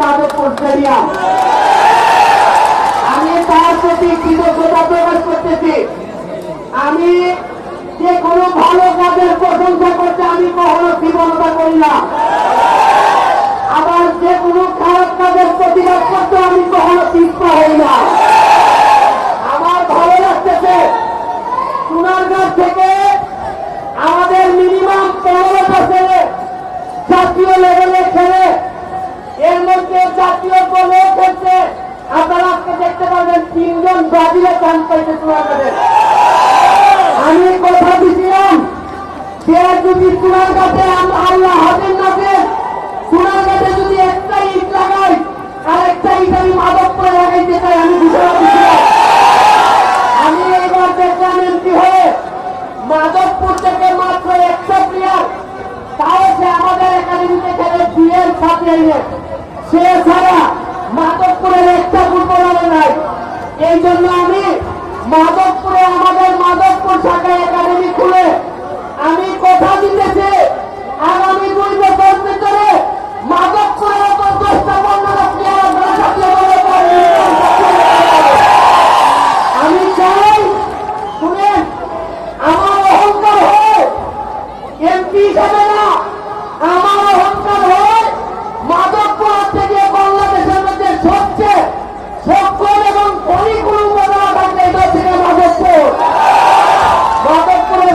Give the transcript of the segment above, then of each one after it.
Madhabpur stadium আমি তার প্রতি কৃতজ্ঞতা প্রকাশ করতেছি আমি যে কোনো ভালো কাজের প্রশংসা করতে আমি কখনো কৃপণতা করি না আবার যে কোনো খারাপ কাজের প্রতিবাদ করতে আমি কখনো পিছপা হই না আমার ভালো লাগতেছে সোনারগাঁ থেকে আমাদের মিনিমাম পনেরো বছরে জাতীয় লেভেলে খেলে এর মধ্যে জাতীয় দলেও খেলছে আপনারা আজকে দেখতে পাবেন তিনজন ব্রাজিলে চান পাইছে সোনারগাঁদের আমি কথা দিছিলাম যে যদি কাছে আল্লাহ হাজির নাচে কাছে যদি একটা ইট লাগাই আর একটা ইট আমি মাদক করে লাগাইতে চাই, আমি ঘোষণা দিছিলাম। আমি এবার দেখলাম এমপি হয়ে মাধবপুর থেকে মাত্র একশো প্লেয়ার তাও সে আমাদের একাডেমিতে খেলে বিএল সাপ্লাইয়ের সে ছাড়া মাধবপুরের একটা নাই এই জন্য আমি মাধবপুরে আমাদের মাধবপুর শাখা একাডেমি খুলে আমি কথা দিতেছি আগামী দুই বছর ভিতরে পাবেন। আমি শুনেন, আমার অহংকার হয় এমপি হিসাবে না আমার অহংকার হয় মাদকপুর থেকে বাংলাদেশের মধ্যে সবচেয়ে সক্ষম এবং পরিপূর্ণ উপজেলা থাকলে এটা হচ্ছে মাদকপুর মাদকপুরের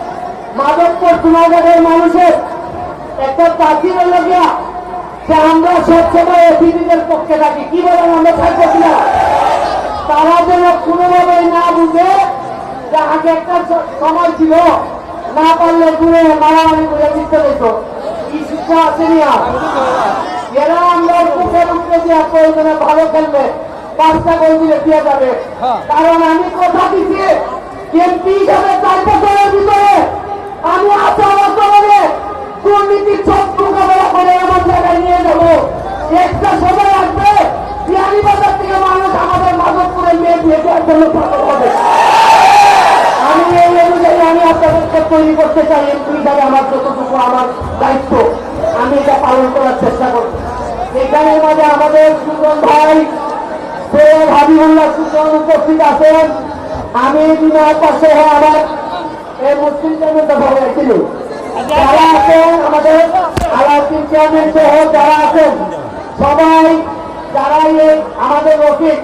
মাদকপুর সোনাগাড়ের মানুষের একটা তাকির লগিয়া যে আমরা সবসময় অতিথিদের পক্ষে থাকি। কি বলেন আমরা থাকব কিনা? তারা যেন কোনোভাবে না বুঝে যে আগে একটা সময় ছিল না পারলে দূরে মারামারি করে দিতে দিত কি শিক্ষা আছে নিয়া এরা আমরা মুখে মুখে দিয়ে প্রয়োজনে ভালো খেলবে পাঁচটা গোল দিলে দিয়ে যাবে। কারণ আমি কথা দিচ্ছি এমপি হিসাবে চার বছরের ভিতরে আমি আচার আচরণে দুর্নীতির সব মোকাবেলা করে আমার জায়গায় নিয়ে যাব। একটা সময় আসবে বিহারীবাজার থেকে মানুষ আমাদের মাধবপুরের মেয়ে বিয়ে দেওয়ার জন্য পাগল হবে। আমি এই অনুযায়ী আমি আপনাদেরকে তৈরি করতে চাই এমপি হিসাবে আমার যতটুকু আমার দায়িত্ব, আমি এটা পালন করার চেষ্টা করব। এখানে মাঝে আমাদের সুজন ভাই সৈয়দ হাবিবুল্লাহ সুজন উপস্থিত আছেন? আমি বিনয় পাশে আমার এই মুসলিমদের মধ্যে ভালো ছিল যারা আছেন আমাদের আলাউদ্দিন চেয়ারম্যান সহ যারা আছেন, সবাই যারা আমাদের রফিক,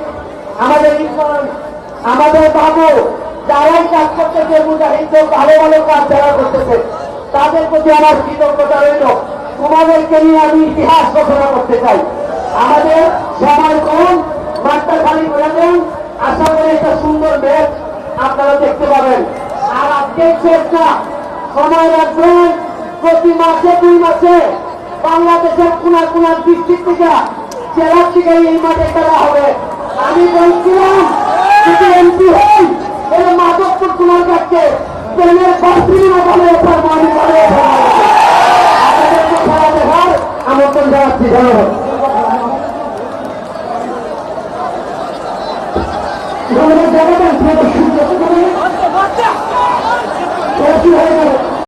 আমাদের ইরফান আমাদের বাবু, যারাই কাজ করতেছে, মুজাহিদ ভালো ভালো কাজ যারা করতেছে, তাদের প্রতি আমার কৃতজ্ঞতা রইল। তোমাদেরকে নিয়ে আমি ইতিহাস ঘোষণা করতে চাই। আমাদের সময় কম মাঠটা খালি করে দেন আশা করি একটা সুন্দর ম্যাচ আপনারা দেখতে পাবেন। আর আজকের সময় রাখবেন। প্রতি মাসে, দুই মাসে বাংলাদেশের কোনার কোনার ডিস্ট্রিক্ট থেকে জেলার থেকে এই মাঠে খেলা হবে। আমি বলছিলাম, যদি এমপি হই, এর মাধবপুর কুমার কাছে প্রেমের ওঠার জনগণ সদস্য করে?